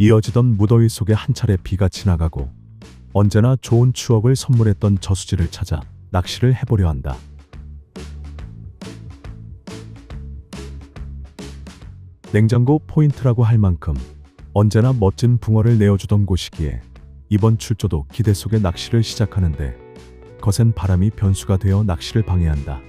이어지던 무더위 속에 한 차례 비가 지나가고 언제나 좋은 추억을 선물했던 저수지를 찾아 낚시를 해보려 한다. 냉장고 포인트라고 할 만큼 언제나 멋진 붕어를 내어주던 곳이기에 이번 출조도 기대 속에 낚시를 시작하는데 거센 바람이 변수가 되어 낚시를 방해한다.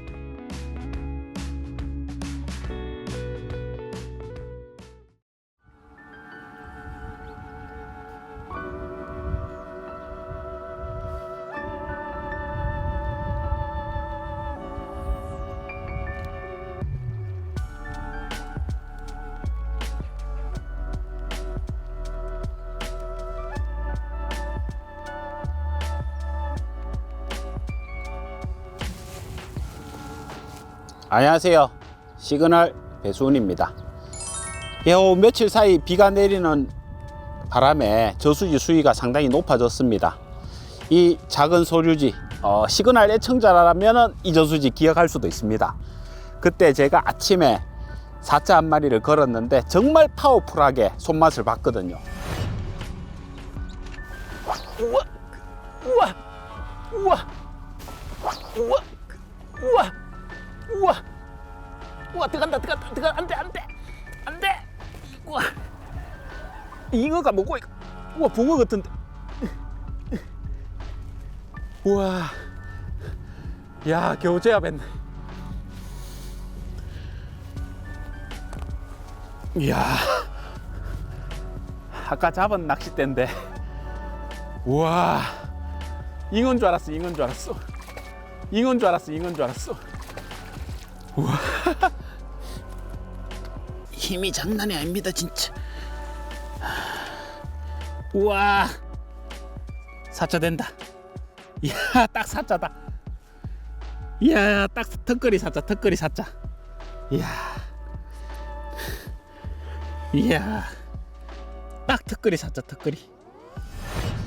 안녕하세요. 시그널 배수훈입니다. 요 며칠 사이 비가 내리는 바람에 저수지 수위가 상당히 높아졌습니다. 이 작은 소류지 어, 시그널 애청자라면 이 저수지 기억할 수도 있습니다. 그때 제가 아침에 사자 한 마리를 걸었는데 정말 파워풀하게 손맛을 봤거든요. 우와, 우와, 우와, 우와, 우와. 우와. 우와 들어간다 들어간다 들어가 안돼 안돼. 안돼. 우와. 잉어가 뭐고 이거 우와 붕어 같은데. 우와. 야 겨우 제압했네 이야. 아까 잡은 낚싯대인데. 우와. 잉어인 줄 알았어 잉어인 줄 알았어. 잉어인 줄 알았어 잉어인 줄 알았어 힘이 장난이 아닙니다 진짜. 우와. 사자 된다. 이야 딱 사자다. 이야 딱 턱걸이 사자 턱걸이 사자. 이야. 이야. 딱 턱걸이 사자 턱걸이.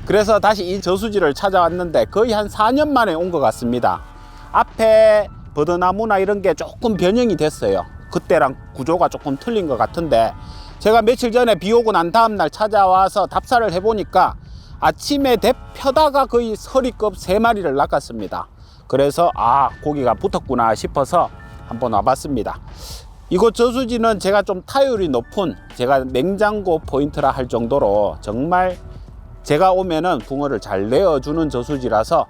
그래서 다시 이 저수지를 찾아왔는데 거의 한 4년 만에 온 것 같습니다. 앞에 버드나무나 이런 게 조금 변형이 됐어요. 그때랑 구조가 조금 틀린 것 같은데 제가 며칠 전에 비 오고 난 다음 날 찾아와서 답사를 해보니까 아침에 대 펴다가 거의 서리급 세 마리를 낚았습니다. 그래서 아 고기가 붙었구나 싶어서 한번 와봤습니다. 이곳 저수지는 제가 좀 타율이 높은 제가 냉장고 포인트라 할 정도로 정말 제가 오면은 붕어를 잘 내어주는 저수지라서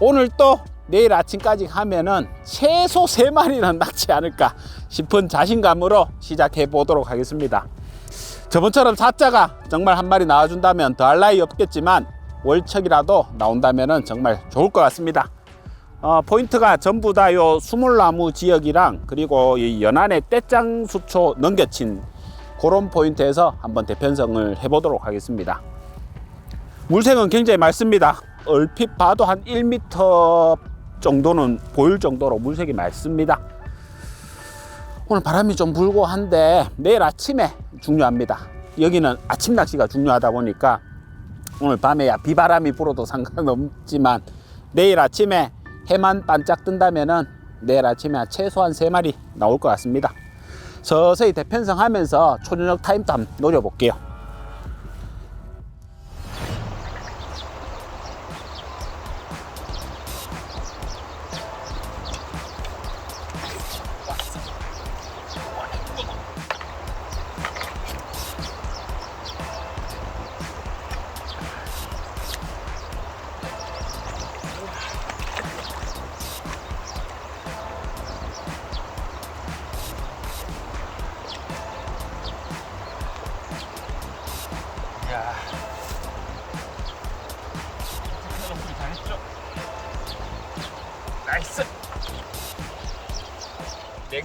오늘 또 내일 아침까지 하면은 최소 세마리는 낚지 않을까 싶은 자신감으로 시작해 보도록 하겠습니다. 저번처럼 사자가 정말 한 마리 나와준다면 더할 나위 없겠지만 월척이라도 나온다면은 정말 좋을 것 같습니다. 어, 포인트가 전부 다 요 수몰나무 지역이랑 그리고 이 연안의 떼짱 수초 넘겨친 그런 포인트에서 한번 대편성을 해보도록 하겠습니다. 물색은 굉장히 맑습니다. 얼핏 봐도 한 1m 정도는 보일 정도로 물색이 맑습니다. 오늘 바람이 좀 불고 한데 내일 아침에 중요합니다. 여기는 아침 낚시가 중요하다 보니까 오늘 밤에 야 비바람이 불어도 상관없지만 내일 아침에 해만 반짝 뜬다면은 내일 아침에 최소한 세 마리 나올 것 같습니다. 서서히 대편성 하면서 초저녁 타임도 한번 노려볼게요.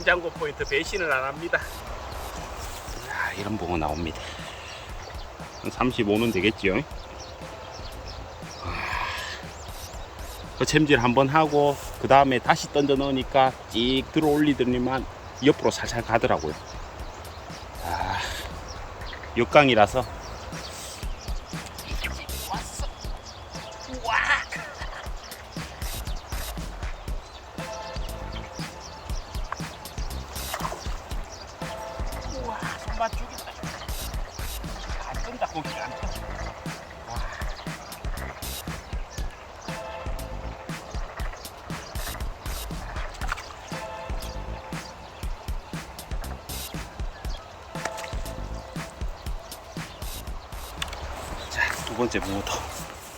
냉장고 포인트 배신을 안 합니다. 야, 이런 붕어 나옵니다. 한 35는 되겠죠? 그 챔질 한번 하고 그 다음에 다시 던져 넣으니까 찍 들어 올리더니만 옆으로 살살 가더라고요. 아, 육강이라서 우와, 손맛 죽인다. 고기가 안 터져. 자, 두 번째 붕어도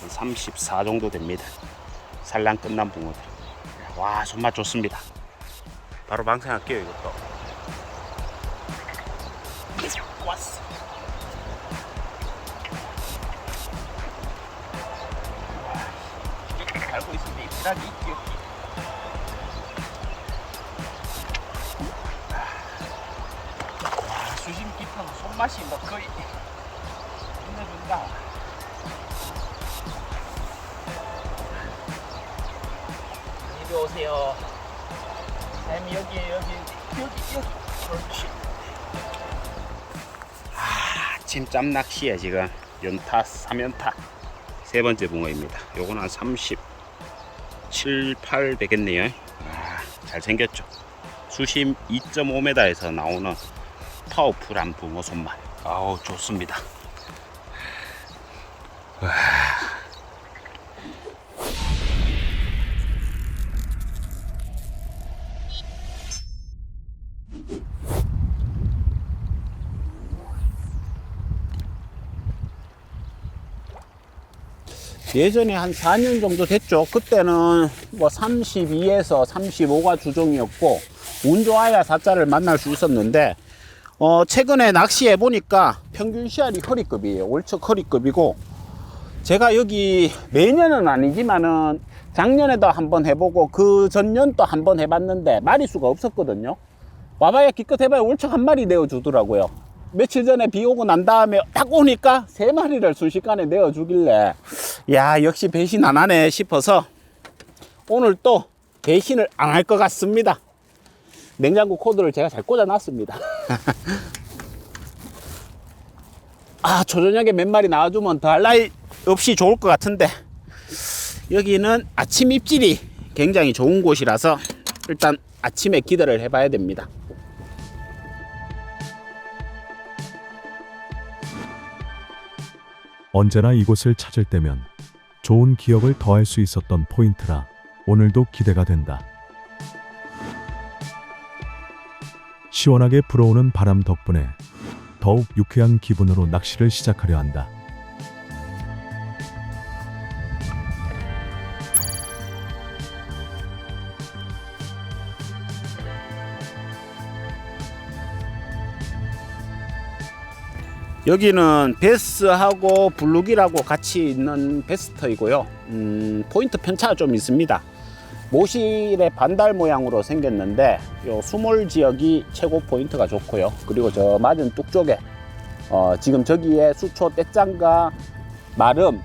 한34 정도 됩니다. 산란 끝난 붕어들. 와, 손맛 좋습니다. 바로 방생할게요, 이것도. 입질하기 있죠. 와, 수심 깊어서 손맛이 뭐 거의 끝내준다. 이리 오세요. 쌤 여기 여기 여기 여기 그렇지. 아, 아침 짬 낚시에 지금 연타 3연타 세 번째 붕어입니다. 요거는 한 37, 8 되겠네요. 아, 잘 생겼죠. 수심 2.5m에서 나오는 파워풀한 붕어 손맛. 아우 좋습니다. 예전에 한 4년 정도 됐죠. 그때는 뭐 32에서 35가 주종이었고 운 좋아야 사자를 만날 수 있었는데 어 최근에 낚시해 보니까 평균 씨알이 허리급이에요. 월척 허리급이고 제가 여기 매년은 아니지만은 작년에도 한번 해보고 그 전년 또한번 해봤는데 마리수가 없었거든요. 와봐야 기껏 해봐야 월척 한 마리 내어주더라고요. 며칠 전에 비 오고 난 다음에 딱 오니까 세 마리를 순식간에 내어주길래 야 역시 배신 안 하네 싶어서 오늘 또 배신을 안 할 것 같습니다. 냉장고 코드를 제가 잘 꽂아 놨습니다. 아 초저녁에 몇 마리 나와주면 더할 나위 없이 좋을 것 같은데 여기는 아침 입질이 굉장히 좋은 곳이라서 일단 아침에 기대를 해봐야 됩니다. 언제나 이곳을 찾을 때면 좋은 기억을 더할 수 있었던 포인트라 오늘도 기대가 된다. 시원하게 불어오는 바람 덕분에 더욱 유쾌한 기분으로 낚시를 시작하려 한다. 여기는 베스하고 블루기라고 같이 있는 베스터이고요. 음, 포인트 편차가 좀 있습니다. 모실의 반달 모양으로 생겼는데 요 수몰 지역이 최고 포인트가 좋고요. 그리고 저 맞은 뚝 쪽에 어, 지금 저기에 수초 떼짱과 마름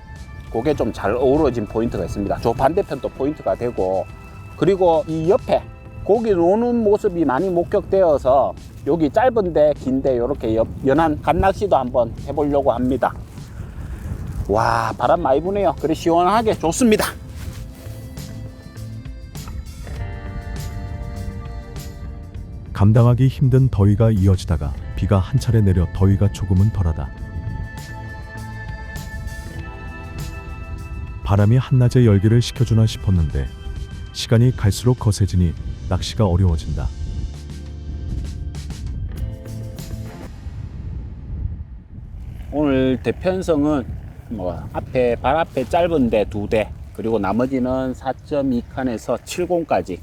그게 좀 잘 어우러진 포인트가 있습니다. 저 반대편도 포인트가 되고 그리고 이 옆에 고기 노는 모습이 많이 목격되어서 여기 짧은데 긴데 이렇게 연한 간낚시도 한번 해보려고 합니다. 와 바람 많이 부네요. 그래 시원하게 좋습니다. 감당하기 힘든 더위가 이어지다가 비가 한 차례 내려 더위가 조금은 덜하다. 바람이 한낮에 열기를 식혀주나 싶었는데 시간이 갈수록 거세지니 낚시가 어려워진다. 오늘 대편성은 뭐 앞에 발 앞에 짧은데 두 대 그리고 나머지는 4.2칸에서 70까지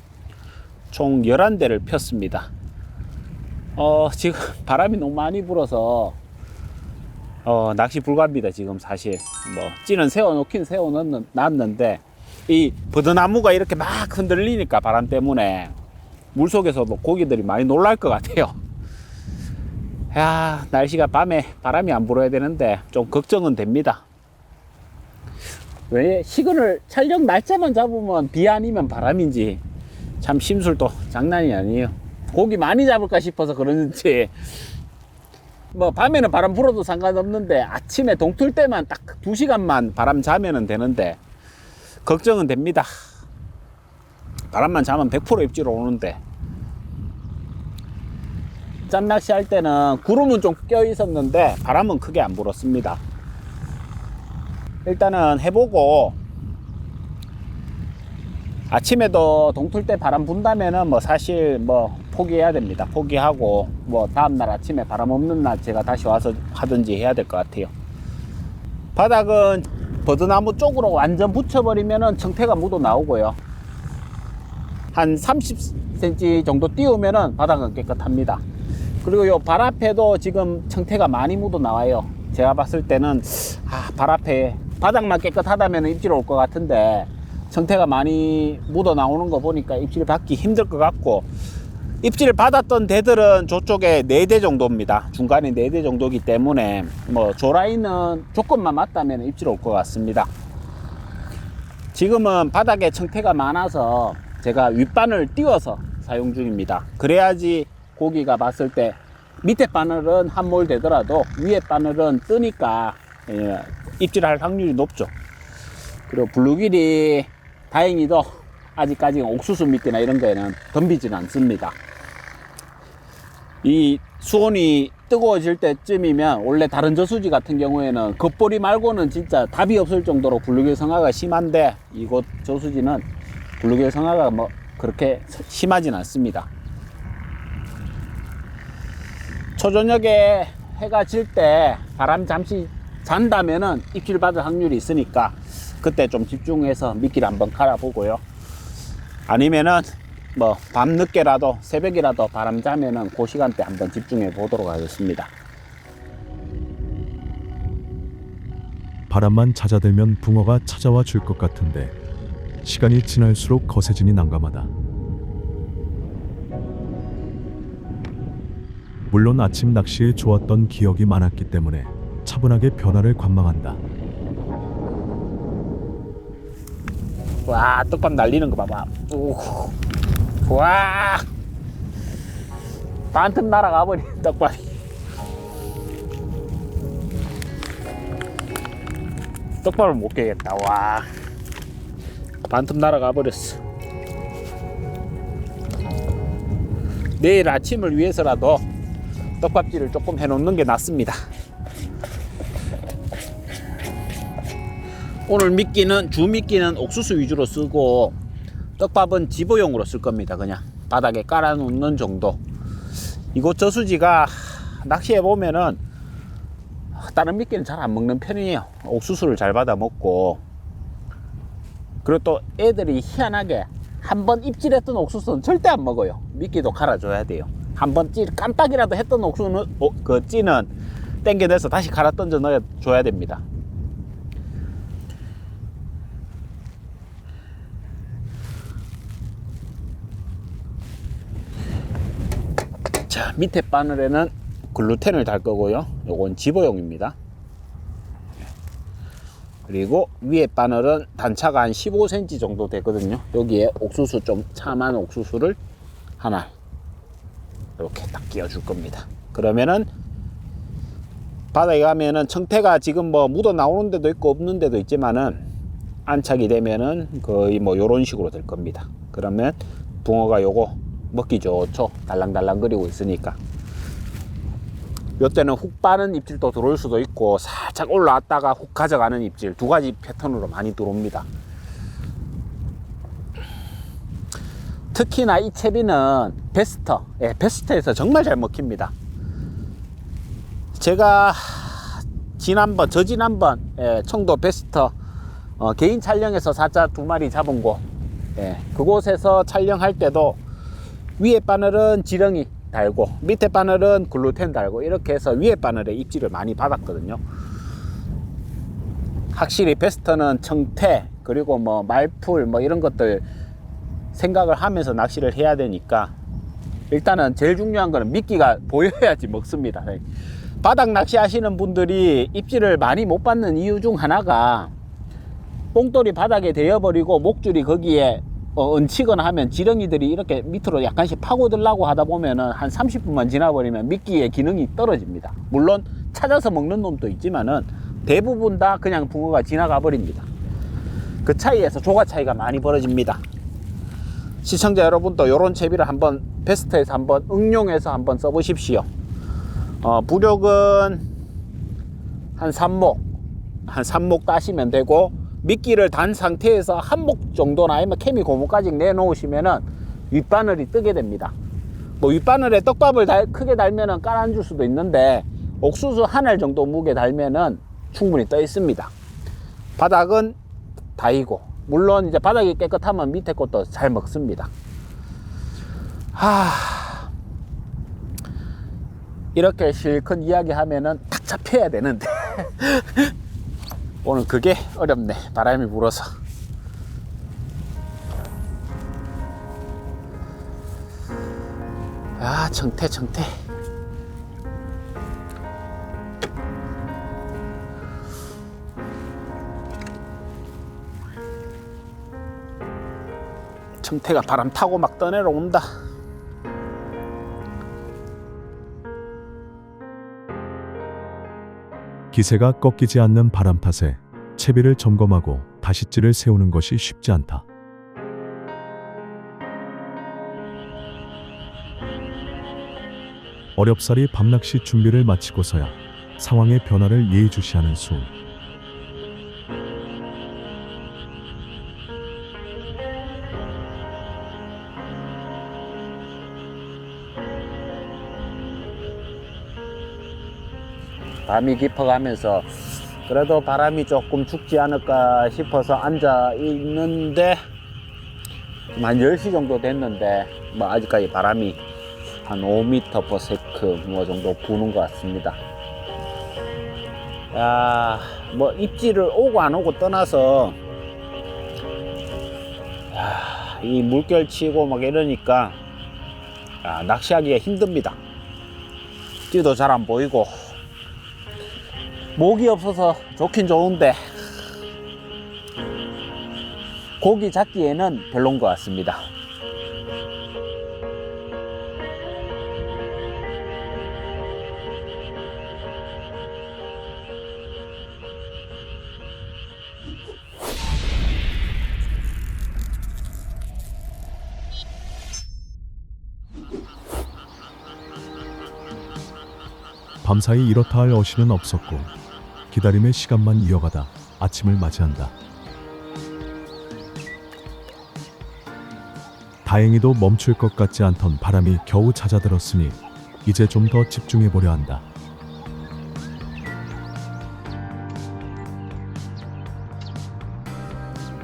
총 11대를 폈습니다. 어, 지금 바람이 너무 많이 불어서 어, 낚시 불가합니다. 지금 사실 뭐 찌는 세워 놓긴 세워 놨는데 이 버드나무가 이렇게 막 흔들리니까 바람 때문에 물 속에서도 고기들이 많이 놀랄 것 같아요. 야 날씨가 밤에 바람이 안 불어야 되는데 좀 걱정은 됩니다. 왜 시간을 촬영 날짜만 잡으면 비 아니면 바람인지 참 심술도 장난이 아니에요. 고기 많이 잡을까 싶어서 그러는지 뭐 밤에는 바람 불어도 상관없는데 아침에 동틀 때만 딱 두 시간만 바람 자면은 되는데 걱정은 됩니다. 바람만 자면 100% 입질 오는데 짬낚시 할 때는 구름은 좀 껴 있었는데 바람은 크게 안 불었습니다. 일단은 해보고 아침에도 동틀 때 바람 분다면은 뭐 사실 뭐 포기해야 됩니다. 포기하고 뭐 다음날 아침에 바람 없는 날 제가 다시 와서 하든지 해야 될 것 같아요. 바닥은 버드나무 쪽으로 완전 붙여버리면은 청태가 묻어 나오고요. 한 30cm 정도 띄우면은 바닥은 깨끗합니다. 그리고 요 발 앞에도 지금 청태가 많이 묻어 나와요. 제가 봤을 때는 아, 발 앞에 바닥만 깨끗하다면 입질 올 것 같은데 청태가 많이 묻어 나오는 거 보니까 입질 받기 힘들 것 같고 입질 받았던 대들은 저쪽에 4대 정도입니다. 중간에 4대 정도이기 때문에 뭐 조라인은 조건만 맞다면 입질 올 것 같습니다. 지금은 바닥에 청태가 많아서 제가 윗바늘 띄워서 사용 중입니다. 그래야지 고기가 봤을 때 밑에 바늘은 한몰 되더라도 위에 바늘은 뜨니까 예, 입질할 확률이 높죠. 그리고 블루길이 다행히도 아직까지 옥수수 미끼나 이런 거에는 덤비지는 않습니다. 이 수온이 뜨거워질 때쯤이면 원래 다른 저수지 같은 경우에는 겉보리 말고는 진짜 답이 없을 정도로 블루길 성화가 심한데 이곳 저수지는 블루길 성화가 뭐 그렇게 심하진 않습니다. 초저녁에 해가 질 때 바람 잠시 잔다면은 입질 받을 확률이 있으니까 그때 좀 집중해서 미끼를 한번 갈아보고요. 아니면은 뭐 밤늦게라도 새벽이라도 바람 자면은 그 시간대 한번 집중해 보도록 하겠습니다. 바람만 잦아들면 붕어가 찾아와 줄 것 같은데 시간이 지날수록 거세지니 난감하다. 물론 아침 낚시에 좋았던 기억이 많았기 때문에 차분하게 변화를 관망한다. 와 떡밥 날리는 거 봐봐. 오. 와 반틈 날아가 버린 떡밥이. 떡밥을 못 깨겠다. 와 반틈 날아가 버렸어. 내일 아침을 위해서라도 떡밥질을 조금 해놓는 게 낫습니다. 오늘 미끼는 주 미끼는 옥수수 위주로 쓰고 떡밥은 집어용으로 쓸 겁니다. 그냥 바닥에 깔아 놓는 정도. 이곳 저수지가 낚시해 보면은 다른 미끼는 잘 안 먹는 편이에요. 옥수수를 잘 받아 먹고 그리고 또 애들이 희한하게 한 번 입질했던 옥수수는 절대 안 먹어요. 미끼도 갈아줘야 돼요. 한번 찌 깜빡이라도 했던 옥수수는 어, 그 찌는 땡겨내서 다시 갈아 던져 넣어 줘야 됩니다. 자 밑에 바늘에는 글루텐을 달 거고요. 요건 집어용입니다. 그리고 위에 바늘은 단차가 한 15cm 정도 되거든요. 여기에 옥수수 좀 참한 옥수수를 하나 이렇게 딱 끼워 줄 겁니다 그러면은 바다에 가면은 청태가 지금 뭐 묻어 나오는 데도 있고 없는 데도 있지만은 안착이 되면은 거의 뭐 요런 식으로 될 겁니다 그러면 붕어가 요거 먹기 좋죠. 달랑달랑 거리고 있으니까. 요때는 훅 빠는 입질도 들어올 수도 있고 살짝 올라왔다가 훅 가져가는 입질 두 가지 패턴으로 많이 들어옵니다. 특히나 이 채비는 베스터, 예, 베스터에서 정말 잘 먹힙니다. 제가 지난번, 저 지난번 예, 청도 베스터 어, 개인 촬영에서 사자 두 마리 잡은 곳, 예, 그곳에서 촬영할 때도 위에 바늘은 지렁이 달고 밑에 바늘은 글루텐 달고 이렇게 해서 위에 바늘에 입질을 많이 받았거든요. 확실히 베스트는 청태 그리고 뭐 말풀 뭐 이런 것들 생각을 하면서 낚시를 해야 되니까 일단은 제일 중요한 거는 미끼가 보여야지 먹습니다. 바닥 낚시 하시는 분들이 입질을 많이 못 받는 이유 중 하나가 뽕돌이 바닥에 대어버리고 목줄이 거기에 어, 얹히거나 하면 지렁이들이 이렇게 밑으로 약간씩 파고들라고 하다 보면은 한 30분만 지나버리면 미끼의 기능이 떨어집니다. 물론 찾아서 먹는 놈도 있지만은 대부분 다 그냥 붕어가 지나가 버립니다. 그 차이에서 조가 차이가 많이 벌어집니다. 시청자 여러분도 이런 채비를 한번 베스트에서 한번 응용해서 한번 써보십시오. 어, 부력은 한 3목, 한 3목 따시면 되고 미끼를 단 상태에서 한 목 정도나 아니면 케미 고무까지 내놓으시면은 윗바늘이 뜨게 됩니다. 뭐 윗바늘에 떡밥을 달- 크게 달면은 깔아줄 수도 있는데 옥수수 한 알 정도 무게 달면은 충분히 떠 있습니다. 바닥은 다이고 물론 이제 바닥이 깨끗하면 밑에 것도 잘 먹습니다. 하. 이렇게 실컷 이야기하면은 탁 잡혀야 되는데. 오늘 그게 어렵네. 바람이 불어서. 아 청태 청태 청태가 바람 타고 막 떠내려 온다 기세가 꺾이지 않는 바람 탓에 채비를 점검하고 다시 찌를 세우는 것이 쉽지 않다. 어렵사리 밤낚시 준비를 마치고서야 상황의 변화를 예의주시하는 수은. 밤이 깊어가면서 그래도 바람이 조금 죽지 않을까 싶어서 앉아 있는데 한 10시 정도 됐는데 뭐 아직까지 바람이 한 5m per 세크 뭐 정도 부는 것 같습니다. 야, 뭐 입질을 오고 안 오고 떠나서 야, 이 물결 치고 막 이러니까 야, 낚시하기가 힘듭니다. 띠도 잘 안 보이고 목이 없어서 좋긴 좋은데 고기 잡기에는 별론 것 같습니다. 밤사이 이렇다 할 어시는 없었고 기다림의 시간만 이어가다 아침을 맞이한다. 다행히도 멈출 것 같지 않던 바람이 겨우 잦아들었으니 이제 좀 더 집중해 보려 한다.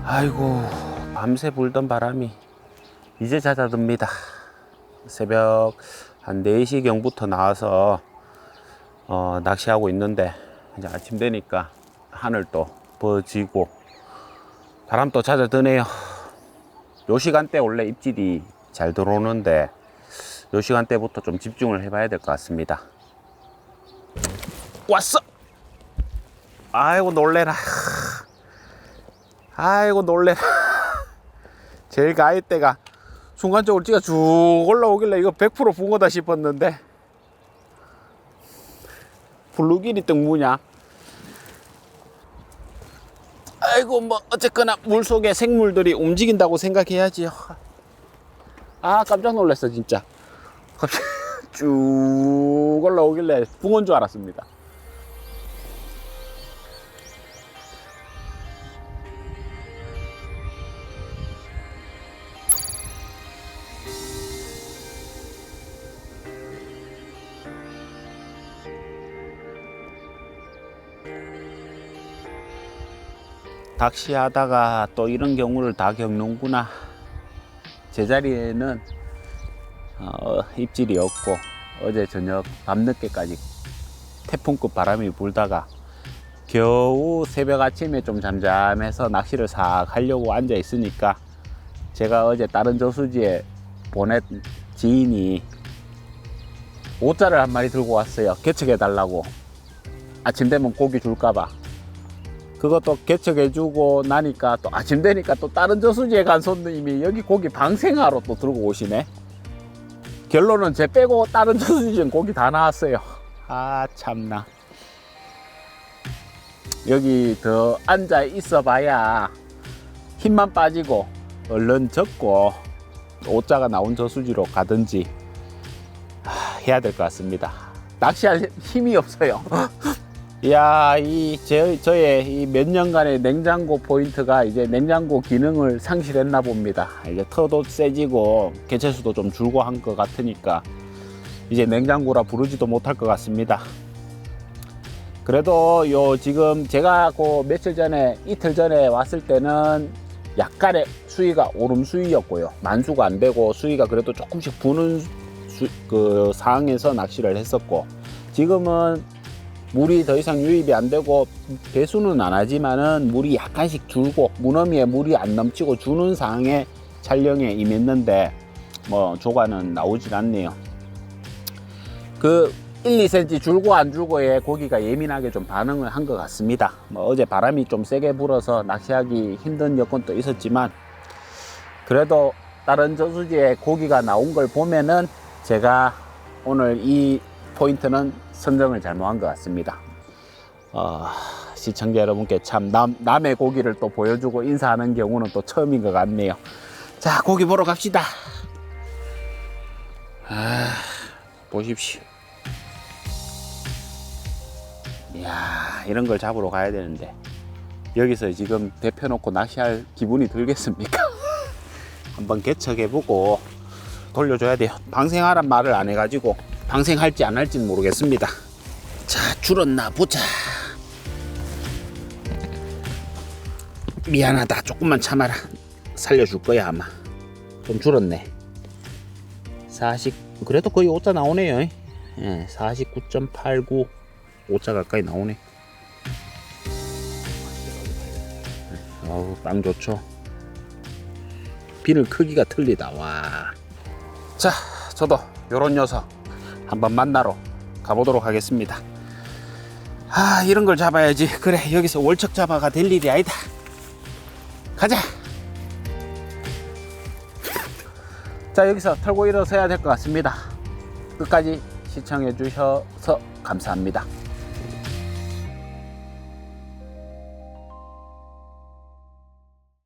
아이고 밤새 불던 바람이 이제 잦아듭니다 새벽 한 4시경부터 나와서 어, 낚시하고 있는데 이제 아침 되니까 하늘도 버지고 바람도 잦아드네요. 요 시간대 원래 입질이 잘 들어오는데 요 시간대부터 좀 집중을 해봐야 될 것 같습니다. 왔어! 아이고 놀래라. 아이고 놀래라. 제일 가위 때가 순간적으로 찌가 쭉 올라오길래 이거 100% 붕어다 싶었는데 블루길이 뜬 무냐 아이고 뭐 어쨌거나 물 속에 생물들이 움직인다고 생각해야지요 아 깜짝 놀랐어 진짜. 갑자기 쭉 올라오길래 붕어인 줄 알았습니다 낚시하다가 또 이런 경우를 다 겪는구나. 제자리에는 어, 입질이 없고 어제 저녁 밤늦게까지 태풍급 바람이 불다가 겨우 새벽 아침에 좀 잠잠해서 낚시를 싹 하려고 앉아 있으니까 제가 어제 다른 저수지에 보낸 지인이 오자를 한 마리 들고 왔어요. 개척해 달라고. 아침 되면 고기 줄까봐. 그것도 개척해주고 나니까 또 아침 되니까 또 다른 저수지에 간 손님이 여기 고기 방생하러 또 들고 오시네. 결론은 제 빼고 다른 저수지는 고기 다 나왔어요. 아 참나. 여기 더 앉아 있어 봐야 힘만 빠지고 얼른 젖고 오자가 나온 저수지로 가든지 아, 해야 될 것 같습니다. 낚시할 힘이 없어요. 이야, 이, 제, 저의 이 몇 년간의 냉장고 포인트가 이제 냉장고 기능을 상실했나 봅니다. 이제 터도 세지고, 개체수도 좀 줄고 한 것 같으니까, 이제 냉장고라 부르지도 못할 것 같습니다. 그래도 요 지금 제가 그 며칠 전에, 이틀 전에 왔을 때는 약간의 수위가 오름 수위였고요. 만수가 안 되고 수위가 그래도 조금씩 부는 수, 그 상황에서 낚시를 했었고, 지금은 물이 더 이상 유입이 안 되고 배수는 안 하지만은 물이 약간씩 줄고 무너미에 물이 안 넘치고 주는 상황에 촬영에 임했는데 뭐 조과는 나오질 않네요. 그 1, 2cm 줄고 안 줄고에 고기가 예민하게 좀 반응을 한 것 같습니다. 뭐 어제 바람이 좀 세게 불어서 낚시하기 힘든 여건도 있었지만 그래도 다른 저수지에 고기가 나온 걸 보면은 제가 오늘 이 포인트는 선정을 잘못한 것 같습니다. 어, 시청자 여러분께 참 남, 남의 고기를 또 보여주고 인사하는 경우는 또 처음인 것 같네요. 자, 고기 보러 갑시다. 아, 보십시오. 이야, 이런 걸 잡으러 가야 되는데 여기서 지금 대펴놓고 낚시할 기분이 들겠습니까? 한번 개척해보고 돌려줘야 돼요. 방생하란 말을 안 해가지고 방생할지 안 할지는 모르겠습니다. 자, 줄었나 보자. 미안하다. 조금만 참아라. 살려줄 거야 아마. 좀 줄었네. 40 그래도 거의 5자 나오네요. 예, 49.89 5자 가까이 나오네. 어우, 빵 좋죠. 비늘 크기가 틀리다. 와. 자, 저도 요런 녀석 한번 만나러 가보도록 하겠습니다. 아, 이런 걸 잡아야지. 그래, 여기서 월척 잡아가 될 일이 아니다. 가자. 자, 여기서 털고 일어서야 될 것 같습니다. 끝까지 시청해 주셔서 감사합니다.